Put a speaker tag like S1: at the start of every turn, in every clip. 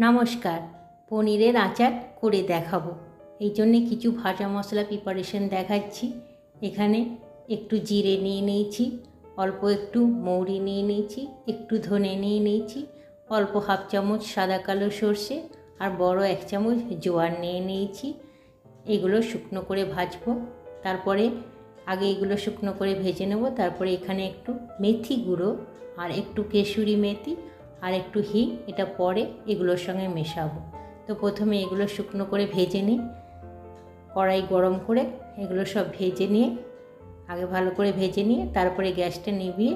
S1: নমস্কার, পনিরের আচার করে দেখাবো। এই জন্যে কিছু ভাজা মশলা প্রিপারেশন দেখাচ্ছি। এখানে একটু জিরে নিয়ে নিয়েছি, অল্প একটু মৌরি নিয়ে নিয়েছি, একটু ধনে নিয়ে নিয়েছি, অল্প হাফ চামচ সাদা কালো সর্ষে আর বড় এক চামচ জোয়ার নিয়ে নিয়েছি। এগুলো শুকনো করে ভাজবো। তারপরে আগে এগুলো শুকনো করে ভেজে নেব। তারপরে এখানে একটু মেথি গুঁড়ো আর একটু কেশুরি মেথি আর একটু হিং এটা পরে এগুলোর সঙ্গে মেশাবো। তো প্রথমে এগুলো শুকনো করে ভেজে নিই। কড়াই গরম করে এগুলো সব ভেজে নিয়ে, আগে ভালো করে ভেজে নিয়ে তারপরে গ্যাসটা নিভিয়ে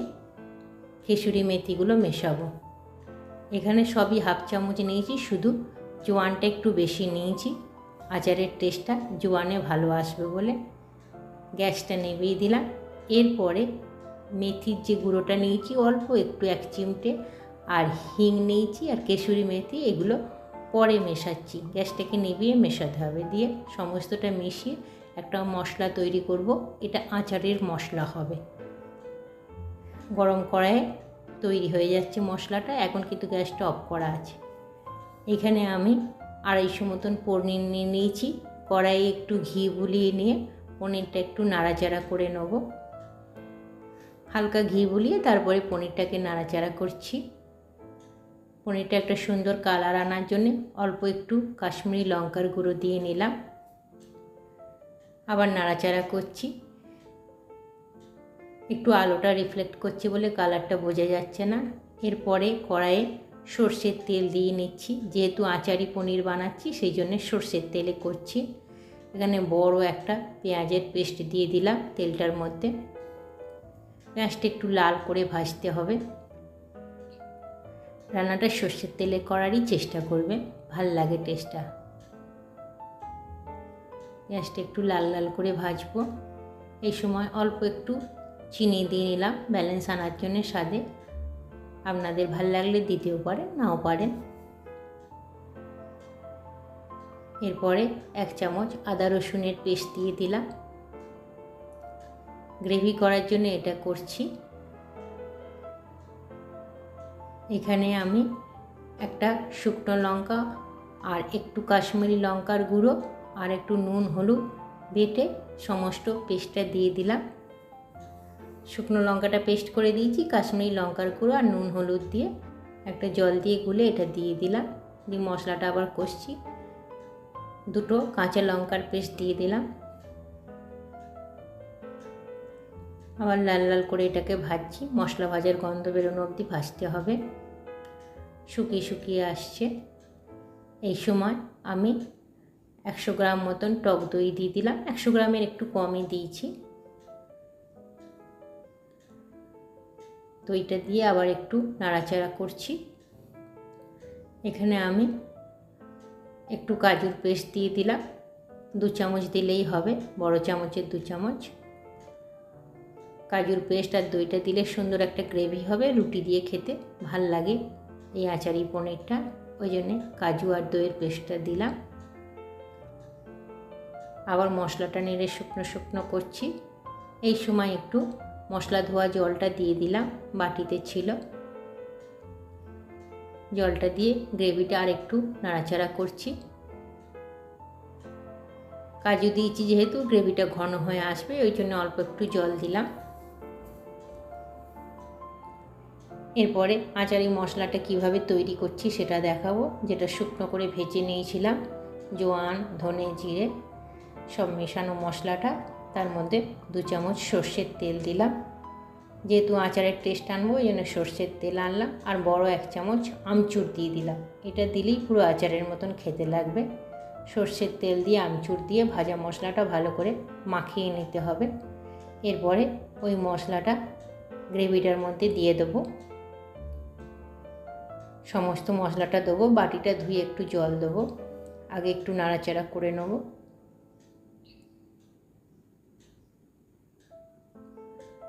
S1: কেশুরি মেথিগুলো মেশাবো। এখানে সবই হাফ চামচ নিয়েছি, শুধু জোয়ানটা একটু বেশি নিয়েছি। আচারের টেস্টটা জোয়ানে ভালো আসবে বলে। গ্যাসটা নেভিয়ে দিলাম। এরপরে মেথির যে গুঁড়োটা নিয়েছি, অল্প একটু এক চিমটে আর হিং নিয়েছি আর কেশুরি মেথি এগুলো পরে মেশাচ্ছি। গ্যাসটাকে নিভিয়ে মেশাতে হবে। দিয়ে সমস্তটা মিশিয়ে একটা মশলা তৈরি করব। এটা আচারের মশলা হবে। গরম কড়াইয়ে তৈরি হয়ে যাচ্ছে মশলাটা। এখন কিন্তু গ্যাসটা অফ করা আছে। এখানে আমি আড়াইশো মতন পনির নিয়ে নিয়েছি। কড়াইয়ে একটু ঘি বুলিয়ে নিয়ে পনিরটা একটু নাড়াচাড়া করে নেব। হালকা ঘি বুলিয়ে তারপরে পনিরটাকে নাড়াচাড়া করছি। পনিরটা একটা সুন্দর কালার আনার জন্য অল্প একটু কাশ্মীরি লঙ্কার গুঁড়ো দিয়ে নিলাম। আবার নাড়াচাড়া করছি। একটু আলোটা রিফ্লেক্ট করছে বলে কালারটা বোঝা যাচ্ছে না। এরপরে কড়াইয়ে সর্ষের তেল দিয়ে নিচ্ছি। যেহেতু আচারি পনির বানাচ্ছি, সেই জন্য সর্ষের তেলে করছি। এখানে বড় একটা পেঁয়াজের পেস্ট দিয়ে দিলাম তেলটার মধ্যে। পেঁয়াজটা একটু লাল করে ভাজতে হবে। রান্নাটা সর্ষের তেলে করারই চেষ্টা করবে। ভালো লাগে টেস্টটা পেঁয়াজটা একটু লাল লাল করে ভাজবো। এই সময় অল্প একটু চিনি দিয়ে নিলাম, ব্যালেন্স আনার জন্য স্বাদে। আপনাদের ভালো লাগলে দিতেও পারেন, নাও পারেন। এরপরে এক চামচ আদা রসুনের পেস্ট দিয়ে দিলাম। গ্রেভি করার জন্য এটা করছি। এখানে আমি একটা শুকনো লঙ্কা আর একটু কাশ্মীরি লঙ্কার গুঁড়ো আর একটু নুন, হলুদ বেটে সমস্ত পেস্টটা দিয়ে দিলাম। শুকনো লঙ্কাটা পেস্ট করে দিয়েছি, কাশ্মীরি লঙ্কার গুঁড়ো আর নুন, হলুদ দিয়ে একটা জল দিয়ে গুলে এটা দিয়ে দিলাম। দিয়ে মশলাটা আবার কষছি। দুটো কাঁচা লঙ্কার পেস্ট দিয়ে দিলাম। আবার লাল লাল করে এটাকে ভাজছি। মশলা ভাজার গন্ধ বেরোনো অবধি ভাজতে হবে। শুকিয়ে শুকিয়ে আসছে। এই সময় আমি একশো গ্রাম মতন টক দই দিয়ে দিলাম। একশো গ্রামের একটু কমই দিয়েছি। দইটা দিয়ে আবার একটু নাড়াচাড়া করছি। এখানে আমি একটু কাজুর পেস্ট দিয়ে দিলাম। দু চামচ দিলেই হবে। বড় চামচের দু চামচ। কাজুর পেস্ট আর দইটা দিলে সুন্দর একটা গ্রেভি হবে, রুটি দিয়ে খেতে ভালো লাগে। এই আচারি পনিরটা, ওই জন্যে কাজু আর দইয়ের পেস্টটা দিলাম। আবার মশলাটা নেড়ে শুকনো শুকনো করছি। এই সময় একটু মশলা ধোয়া জলটা দিয়ে দিলাম, বাটিতে ছিল। জলটা দিয়ে গ্রেভিটা আর একটু নাড়াচাড়া করছি। কাজু দিয়েছি যেহেতু, গ্রেভিটা ঘন হয়ে আসবে, ওই জন্য অল্প একটু জল দিলাম। এরপরে আচারি মশলাটা কীভাবে তৈরি করছি সেটা দেখাবো, যেটা শুকনো করে ভেজে নিয়েছিলাম, জোয়ান, ধনে, জিরে, সব মেশানো মশলাটা। তার মধ্যে দু চামচ সর্ষের তেল দিলাম। যেহেতু আচারের টেস্ট আনব ওই জন্য সর্ষের তেল আনলাম আর বড় এক চামচ আমচুর দিয়ে দিলাম। এটা দিলেই পুরো আচারের মতন খেতে লাগবে। সর্ষের তেল দিয়ে আমচুর দিয়ে ভাজা মশলাটা ভালো করে মাখিয়ে নিতে হবে। এরপরে ওই মশলাটা গ্রেভিটার মধ্যে দিয়ে দেবো। সমস্ত মশলাটা দেবো, বাটিটা ধুয়ে একটু জল দেবো, আগে একটু নাড়াচাড়া করে নেব।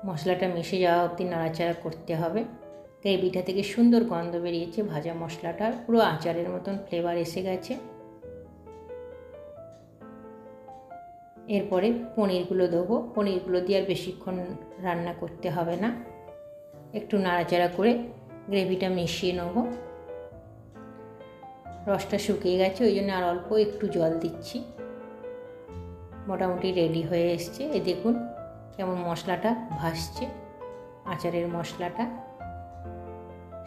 S1: মশলাটা মিশে যাওয়া অবধি নাড়াচাড়া করতে হবে। গ্রেভিটা থেকে সুন্দর গন্ধ বেরিয়েছে, ভাজা মশলাটার পুরো আচারের মতন ফ্লেভার এসে গেছে। এরপরে পনিরগুলো দেবো, পনিরগুলো দিয়ে আর বেশিক্ষণ রান্না করতে হবে না। একটু নাড়াচাড়া করে গ্রেভিটা মিশিয়ে নেব। রসটা শুকিয়ে গেছে, ওই জন্য আর অল্প একটু জল দিচ্ছি। মোটামুটি রেডি হয়ে এসছে। এ দেখুন কেমন মশলাটা ভাসছে, আচারের মশলাটা।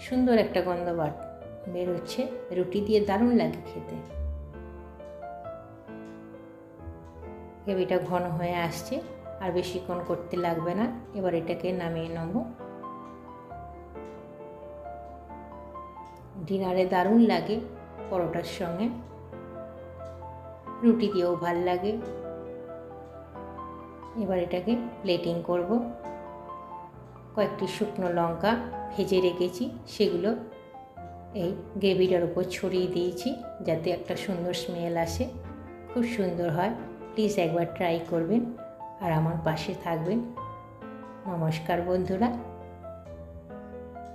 S1: সুন্দর একটা গন্ধ বাট বেরোচ্ছে। রুটি দিয়ে দারুণ লাগে খেতে। গ্রেভিটা ঘন হয়ে আসছে, আর বেশিক্ষণ করতে লাগবে না। এবার এটাকে নামিয়ে নেব। ডিনারে দারুণ লাগে পরোটার সঙ্গে। রুটি দিয়েও ভালো লাগে। এবার এটাকে প্লেটিং করব। কয়েকটি শুকনো লঙ্কা ভেজে রেখেছি, সেগুলো এই গ্রেভিটার উপর ছড়িয়ে দিয়েছি যাতে একটা সুন্দর স্মেল আসে। খুব সুন্দর হয় প্লিজ একবার ট্রাই করবেন। আর আমার পাশে থাকবেন। নমস্কার বন্ধুরা।